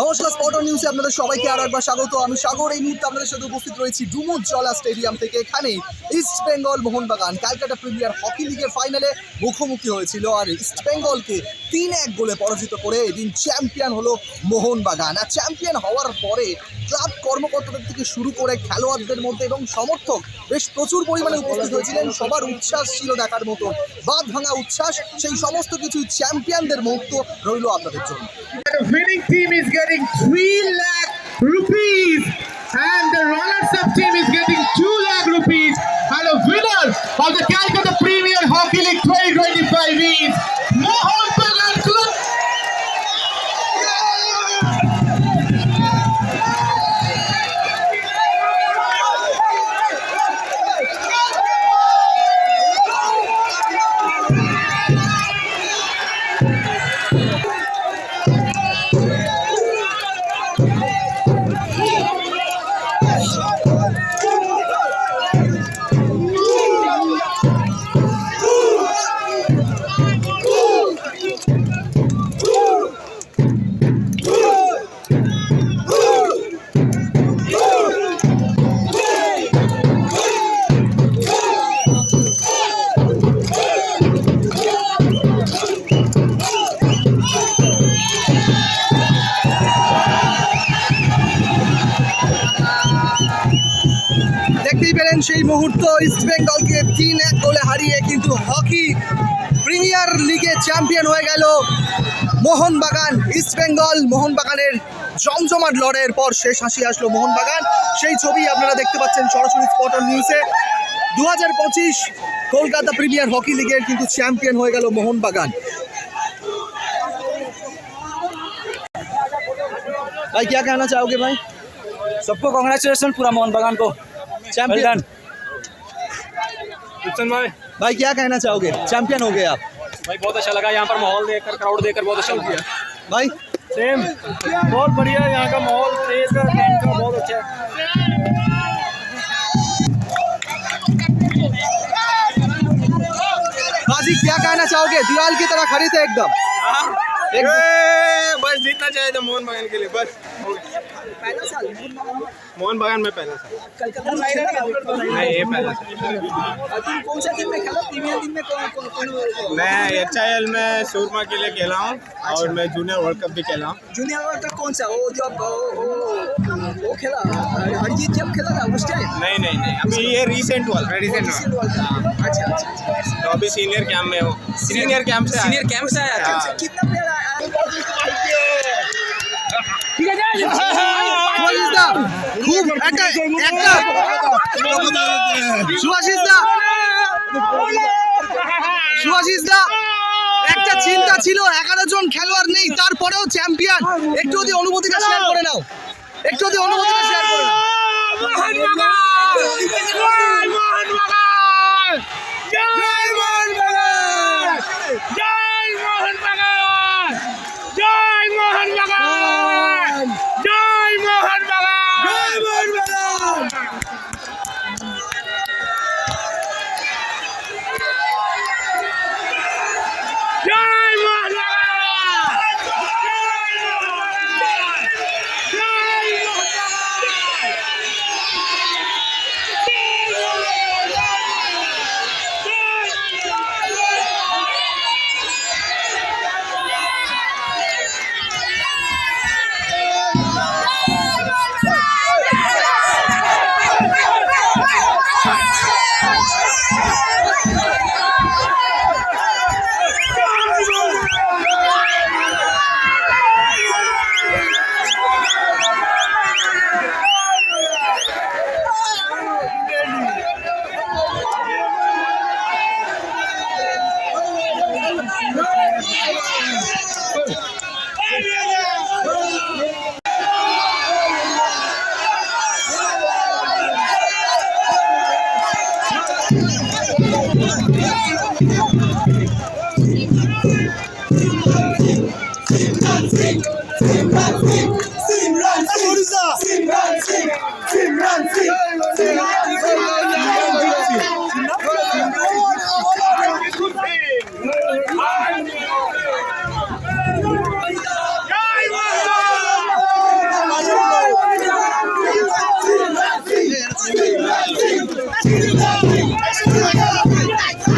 নমস্কার স্পট নিউজে আপনাদের সবাইকে আর একবার স্বাগত। আমি সাগর, এই মুহূর্তে আপনাদের সাথে উপস্থিত রয়েছি ডুমুর জলা স্টেডিয়াম থেকে। এখানে east Bengal Mohun Bagan Calcutta premier hockey লিগের ফাইনালে মুখোমুখি হয়েছিল। আর ইস্ট বেঙ্গলকে তিন এক গোলে পরাজিত করে এদিন চ্যাম্পিয়ন হলো মোহনবাগান। আর চ্যাম্পিয়ন হওয়ার পরে ক্লাব কর্মকর্তাদের থেকে শুরু করে খেলোয়াড়দের মধ্যে এবং সমর্থক বেশ প্রচুর পরিমাণে উপস্থিত হয়েছিলেন। সবার উচ্ছ্বাস ছিল দেখার মতো। বাদ ভাঙা উচ্ছ্বাস, সেই সমস্ত কিছু চ্যাম্পিয়নদের মুহূর্ত রইল আপনাদের জন্য। Winning team is getting 3 lakh rupees and the runners-up team is getting 2 lakh rupees and the winner of the Calcutta Premier Hockey League সেই মুহূর্ত ইস্ট বেঙ্গলকে তিন এক গোলে হারিয়ে কিন্তু হকি প্রিমিয়ার লিগে চ্যাম্পিয়ন হয়ে গেল মোহনবাগান ইস্ট বেঙ্গল মোহনবাগানের জমজমাট লড়াইয়ের পর শেষ হাসি আসলো মোহনবাগান সেই ছবি আপনারা দেখতে পাচ্ছেন সরাসরি স্পটন নিউজে দু হাজার পঁচিশ কলকাতা প্রিমিয়ার হকি লিগের কিন্তু চ্যাম্পিয়ন হয়ে গেল মোহনবাগান भाई क्या कहना चाहोगे भाई सबको कांग्रेचुलेशन पूरा मोहन बागान को चैंपियन किशन भाई। भाई क्या कहना चाहोगे? चैंपियन हो गए आप। भाई बहुत अच्छा लगा यहाँ पर माहौल देखकर क्राउड देखकर बहुत अच्छा लगा। भाई। सेम बहुत बढ़िया यहाँ का माहौल का का बहुत अच्छा है। बाजी क्या कहना चाहोगे? दीवार की तरह खड़ी थे एकदम। एक ए, बस जीतना चाहिए था मोहन बागान के लिए बस। पहला मोहन बागान में पहला साल। नहीं ये पहला साल। कौन सा टीम में खेला? प्रीमियर टीम में कौन कौन कौन मैं एच आई एल में सूरमा के लिए खेला हूँ और मैं जूनियर वर्ल्ड कप भी खेला हूँ। जूनियर वर्ल्ड कप कौन सा? वो जब वो खेला। हरजीत जब खेला था उस टाइम नहीं नहीं नहीं अभी ये रिसेंट वाला रिसेंट अच्छा अच्छा अच्छा। तो अभी सीनियर कैंप में हूँ। सीनियर कैंप से सीनियर कैंप से आया। अच्छा, कितना प्लेयर आया? খুব একটা একটা সুভাষিস দা একটা চিন্তা ছিল এগারো জন খেলোয়াড় নেই তারপরেও চ্যাম্পিয়ন একটু যদি অনুভূতিটা শেয়ার করে নাও। একটু যদি অনুভূতিটা শেয়ার করে নাও। জয় জয় Oh my God.